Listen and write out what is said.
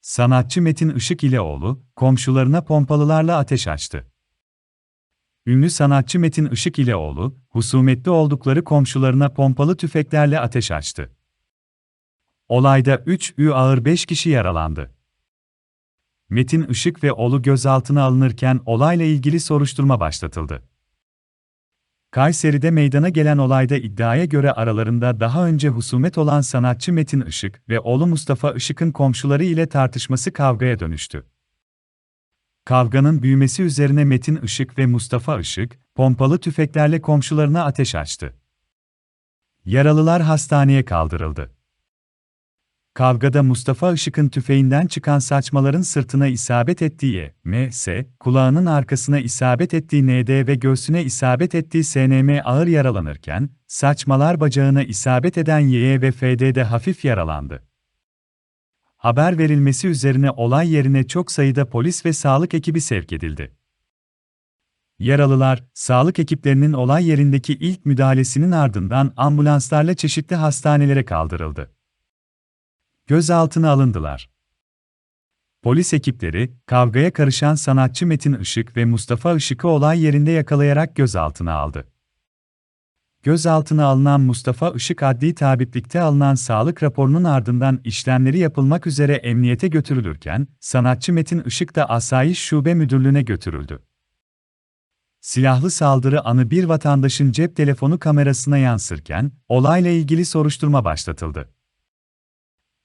Sanatçı Metin Işık İleoğlu, komşularına pompalılarla ateş açtı. Ünlü sanatçı Metin Işık İleoğlu, husumetli oldukları komşularına pompalı tüfeklerle ateş açtı. Olayda 3 ü ağır 5 kişi yaralandı. Metin Işık ve oğlu gözaltına alınırken olayla ilgili soruşturma başlatıldı. Kayseri'de meydana gelen olayda iddiaya göre aralarında daha önce husumet olan sanatçı Metin Işık ve oğlu Mustafa Işık'ın komşuları ile tartışması kavgaya dönüştü. Kavganın büyümesi üzerine Metin Işık ve Mustafa Işık, pompalı tüfeklerle komşularına ateş açtı. Yaralılar hastaneye kaldırıldı. Kavgada Mustafa Işık'ın tüfeğinden çıkan saçmaların sırtına isabet ettiği M.S., kulağının arkasına isabet ettiği N.D. ve göğsüne isabet ettiği S.N.M. ağır yaralanırken, saçmalar bacağına isabet eden Y.E. ve F.D. de hafif yaralandı. Haber verilmesi üzerine olay yerine çok sayıda polis ve sağlık ekibi sevk edildi. Yaralılar, sağlık ekiplerinin olay yerindeki ilk müdahalesinin ardından ambulanslarla çeşitli hastanelere kaldırıldı. Gözaltına alındılar. Polis ekipleri, kavgaya karışan sanatçı Metin Işık ve Mustafa Işık'ı olay yerinde yakalayarak gözaltına aldı. Gözaltına alınan Mustafa Işık adli tabiplikte alınan sağlık raporunun ardından işlemleri yapılmak üzere emniyete götürülürken, sanatçı Metin Işık da Asayiş Şube Müdürlüğü'ne götürüldü. Silahlı saldırı anı bir vatandaşın cep telefonu kamerasına yansırken, olayla ilgili soruşturma başlatıldı.